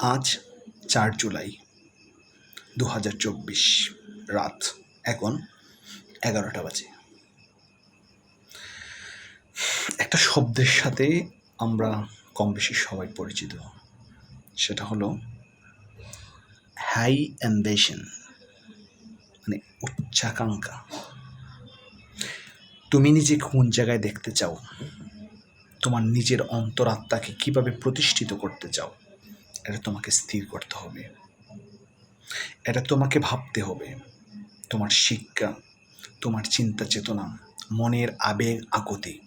আজ চার জুলাই দু হাজার চব্বিশ রাত এখন এগারোটা বাজে। একটা শব্দের সাথে আমরা কম বেশি সবাই পরিচিত। সেটা হলো হাই অ্যাম্বিশন মানে উচ্চাকাঙ্ক্ষা। তুমি নিজে কোন জায়গায় দেখতে চাও? তোমার নিজের অন্তরাত্মাকে কীভাবে প্রতিষ্ঠিত করতে চাও? এটা তোমাকে স্থির করতে হবে। এটা তোমাকে ভাবতে হবে। তোমার শিক্ষা, তোমার চিন্তা চেতনা, মনের আবেগ আকতি।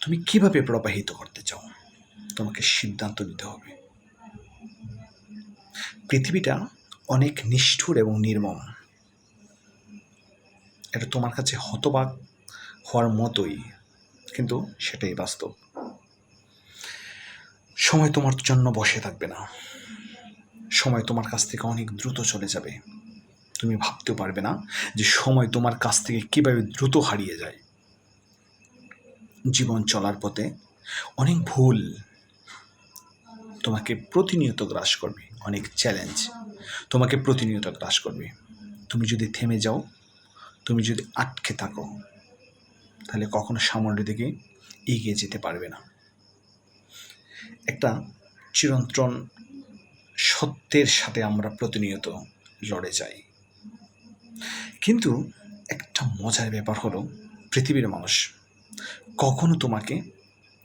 তুমি কীভাবে প্রবাহিত করতে চাও? তোমাকে সিদ্ধান্ত নিতে হবে। পৃথিবীটা অনেক নিষ্ঠুর এবং নির্মম। এটা তোমার কাছে হতবাক হওয়ার মতোই, কিন্তু সেটাই বাস্তব। সময় তোমার জন্য বসে থাকবে না। সময় তোমার কাছ থেকে অনেক দ্রুত চলে যাবে। তুমি ভাবতেও পারবে না যে সময় তোমার কাছ থেকে কীভাবে দ্রুত হারিয়ে যায়। জীবন চলার পথে অনেক ভুল তোমাকে প্রতিনিয়ত গ্রাস করবে, অনেক চ্যালেঞ্জ তোমাকে প্রতিনিয়ত গ্রাস করবে। তুমি যদি থেমে যাও, তুমি যদি আটকে থাকো, তাহলে কখনো সামনের দিকে এগিয়ে যেতে পারবে না। একটা চিরন্তন সত্যের সাথে আমরা প্রতিনিয়ত লড়ে যাই। কিন্তু একটা মজার ব্যাপার হলো, পৃথিবীর মানুষ কখনো তোমাকে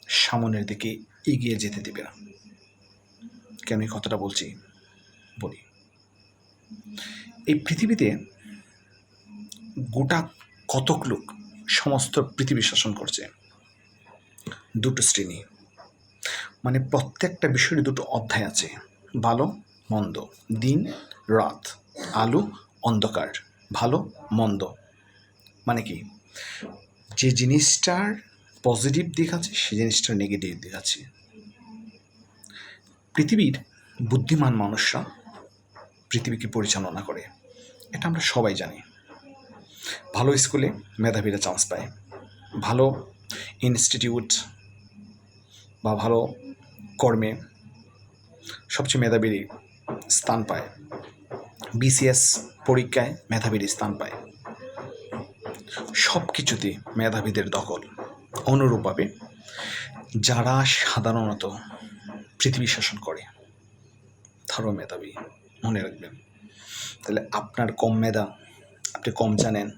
সামনের দিকে এগিয়ে যেতে দেবে না। কেন এই কথাটা বলছি? বলি। এই পৃথিবীতে গোটা কতক লোক সমস্ত পৃথিবী শাসন করছে। দুটো শ্রেণি। মানে প্রত্যেকটা বিষয়ের দুটো অধ্যায় আছে। ভালো, মন্দ। দিন, রাত। আলো, অন্ধকার। ভালো, মন্দ। মানে কি? যে জিনিসটার পজিটিভ দিক আছে, সে জিনিসটার নেগেটিভ দিক আছে। পৃথিবীর বুদ্ধিমান মানুষরা পৃথিবীকে পরিচালনা করে। এটা আমরা সবাই জানি। ভালো স্কুলে মেধাবীরা চান্স পায়। ভালো ইনস্টিটিউট বা ভালো কর্মে সবচেয়ে মেধাবীর স্থান পায়। বিসিএস পরীক্ষায় মেধাবীর স্থান পায়। সব কিছুতে মেধাবীদের দখল। অনুরূপভাবে যারা সাধারণত পৃথিবী শাসন করে, তারও মেধাবী, মনে রাখবেন। তাহলে আপনার কম মেধা, আপনি কম জানেন,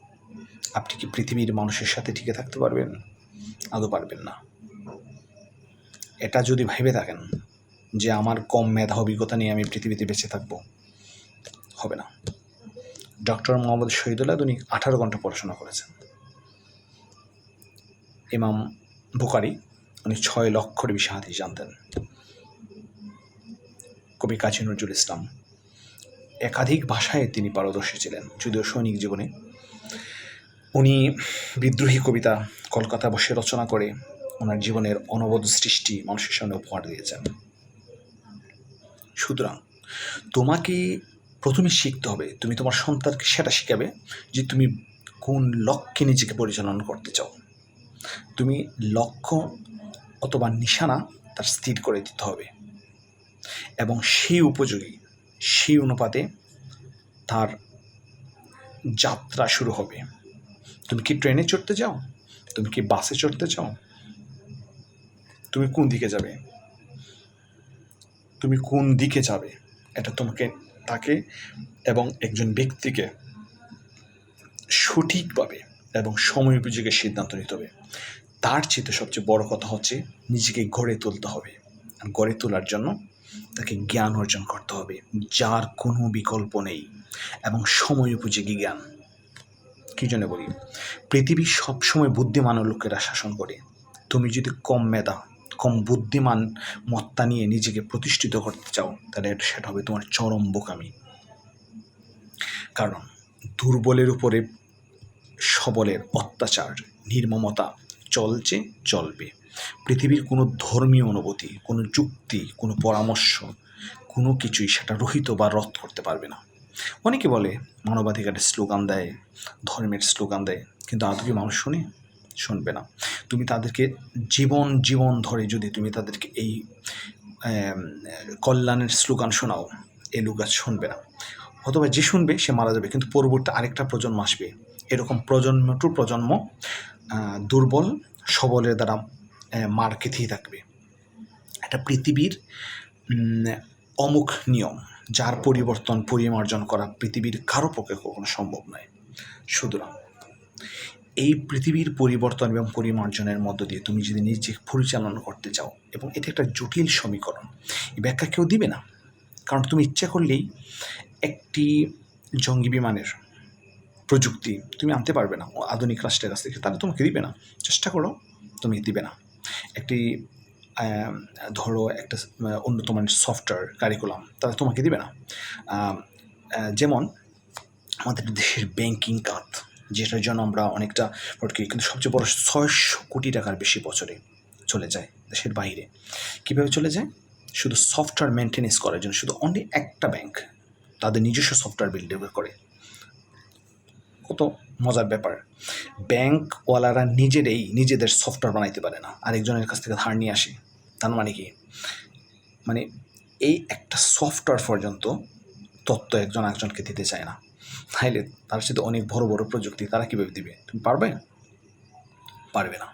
আপনি কি পৃথিবীর মানুষের সাথে টিকে থাকতে পারবেন? আদৌ পারবেন না। এটা যদি ভেবে থাকেন যে আমার কম মেধা অভিজ্ঞতা নিয়ে আমি পৃথিবীতে বেঁচে থাকব, হবে না। ডক্টর মোহাম্মদ শহীদুল্লাহ উনি আঠারো ঘণ্টা পড়াশোনা করেছেন। ইমাম বুকারি উনি ছয় লক্ষর বেশি হাদিস জানতেন। কবি কাজী নজরুল ইসলাম একাধিক ভাষায় তিনি পারদর্শী ছিলেন, যদিও সৈনিক জীবনে। উনি বিদ্রোহী কবিতা কলকাতা বসে রচনা করে ওনার জীবনের অনবদ সৃষ্টি মানুষের সামনে উপহার দিয়েছেন। সুতরাং তোমাকে প্রথমে শিখতে হবে, তুমি তোমার সন্তানকে সেটা শিখাবে যে তুমি কোন লক্ষ্যে নিজেকে পরিচালনা করতে চাও। তুমি লক্ষ্য অথবা নিশানা তার স্থির করে দিতে হবে এবং সেই উপযোগী, সেই অনুপাতে তার যাত্রা শুরু হবে। তুমি কি ট্রেনে চড়তে চাও? তুমি কি বাসে চড়তে চাও? তুমি কোন দিকে যাবে? তুমি কোন দিকে যাবে? এটা তোমাকে, তাকে এবং একজন ব্যক্তিকে সঠিকভাবে এবং সময় উপযোগী সিদ্ধান্ত নিতে হবে। তার চেয়ে সবচেয়ে বড় কথা হচ্ছে নিজেকে গড়ে তুলতে হবে। গড়ে তোলার জন্য তাকে জ্ঞান অর্জন করতে হবে, যার কোনো বিকল্প নেই এবং সময় উপযোগী জ্ঞান। কী জন্য বলি? পৃথিবী সবসময় বুদ্ধিমান লোকেরা শাসন করে। তুমি যদি কম মেধা কম বুদ্ধিমান মত্তা নিয়ে নিজেকে প্রতিষ্ঠিত করতে চাও, তাহলে সেটা হবে তোমার চরম বোকামি। কারণ দুর্বলের উপরে সবলের অত্যাচার, নির্মমতা চলছে, চলবে। পৃথিবীর কোনো ধর্মীয় অনুভূতি, কোনো যুক্তি, কোনো পরামর্শ, কোনো কিছুই সেটা রহিত বা রদ করতে পারবে না। অনেকে বলে, মানবাধিকারের স্লোগান দেয়, ধর্মের স্লোগান দেয়, কিন্তু আদৌ কি মানুষ শুনে? শুনবে না। তুমি তাদেরকে জীবন জীবন ধরে যদি তুমি তাদেরকে এই কল্যাণের স্লোগান শোনাও, এই লোক শুনবে না। অথবা যে শুনবে, সে মারা যাবে। কিন্তু পরবর্তী আরেকটা প্রজন্ম আসবে। এরকম প্রজন্ম টু প্রজন্ম দুর্বল, সবলের দ্বারা মার খেতেই থাকবে। একটা পৃথিবীর অমুখ নিয়ম, যার পরিবর্তন, পরিমার্জন করা পৃথিবীর কারও পক্ষে কখনো সম্ভব নয়। সুতরাং এই পৃথিবীর পরিবর্তন এবং পরিমার্জনের মধ্য দিয়ে তুমি যদি নিজে পরিচালনা করতে চাও এবং এটা একটা জটিল সমীকরণ, এই ব্যাখ্যা কেউ দিবে না। কারণ তুমি ইচ্ছা করলেই একটি জঙ্গি বিমানের প্রযুক্তি তুমি আনতে পারবে না আধুনিক রাষ্ট্রের কাছ থেকে, তাহলে তোমাকে দিবে না। চেষ্টা করো, তুমি দিবে না। একটি ধরো একটা উন্নত মানের সফটওয়্যার কারিকুলাম তাহলে তোমাকে দিবে না। যেমন আমাদের দেশের ব্যাংকিং খাত যেটার জন্য আমরা অনেকটা ভোট কিন্তু সবচেয়ে বড় ছয়শো কোটি টাকার বেশি বছরে চলে যায় দেশের বাইরে। কীভাবে চলে যায়? শুধু সফটওয়্যার মেনটেনেন্স করার জন্য, শুধু অনলি একটা ব্যাংক তাদের নিজস্ব সফটওয়্যার বিল্ড করে। কত মজার ব্যাপার। ব্যাংকওয়ালারা নিজেরাই নিজেদের সফটওয়্যার বানাইতে পারে না, আরেকজনের কাছ থেকে ধার নিয়ে আসে। তার মানে কি? মানে এই একটা সফটওয়্যার পর্যন্ত তত্ত্ব একজন একজনকে দিতে চায় না। তাইলে তার সাথে অনেক বড় বড় প্রযুক্তি তারা কীভাবে দিবে? তুমি পারবে? পারবে না।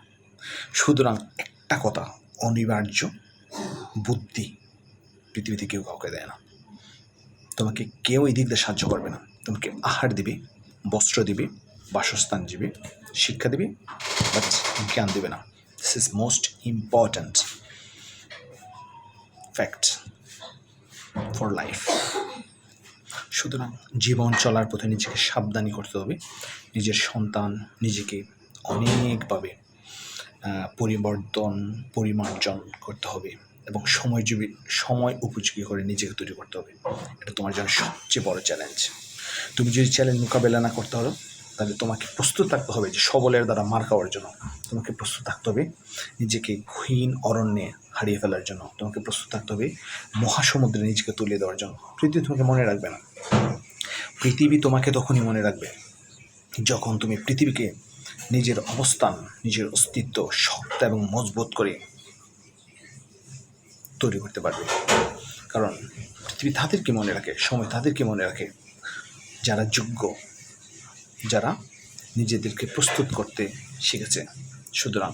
সুতরাং একটা কথা, অনিবার্য বুদ্ধি পৃথিবীতে কেউ কাউকে দেয় না। তোমাকে কেউ এই দিক দিয়ে সাহায্য করবে না। তোমাকে আহার দিবে, বস্ত্র দিবে, বাসস্থান দিবে, শিক্ষা দিবে, বাট জ্ঞান দিবে না। This is most important fact for life সুতরাং জীবন চলার পথে নিজেকে সাবধানী করতে হবে। নিজের সন্তান নিজেকে অনেকভাবে পরিবর্তন, পরিমার্জন করতে হবে এবং সময়জীবী, সময় উপযোগী করে নিজেকে তৈরি করতে হবে। এটা তোমার জন্য সবচেয়ে বড় চ্যালেঞ্জ তুমি যদি চ্যালেঞ্জ মোকাবেলা না করতে পারো তাহলে তোমাকে প্রস্তুত থাকতে হবে যে সবলের দ্বারা মার খাওয়ার জন্য। তোমাকে প্রস্তুত থাকতে হবে নিজেকে ক্ষীণ অরণ্যে হারিয়ে ফেলার জন্য। তোমাকে প্রস্তুত থাকতে হবে মহাসমুদ্রে নিজেকে তুলে দেওয়ার জন্য। পৃথিবী তোমাকে মনে রাখবে না। পৃথিবী তোমাকে তখনই মনে রাখবে যখন তুমি পৃথিবীকে নিজের অবস্থান, নিজের অস্তিত্ব শক্ত এবং মজবুত করে তৈরি করতে পারবে। কারণ পৃথিবী তাদেরকে মনে রাখে, সময় তাদেরকে মনে রাখে যারা যোগ্য যারা নিজেদেরকে প্রস্তুত করতে শিখেছে। সুতরাং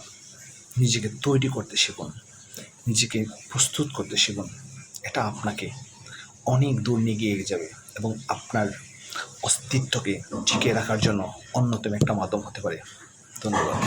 নিজেকে তৈরি করতে শিখুন, নিজেকে প্রস্তুত করতে শিখুন। এটা আপনাকে অনেক দূর নিয়ে গিয়ে যাবে এবং আপনার অস্তিত্বকে টিকিয়ে রাখার জন্য অন্যতম একটা মাধ্যম হতে পারে। ধন্যবাদ।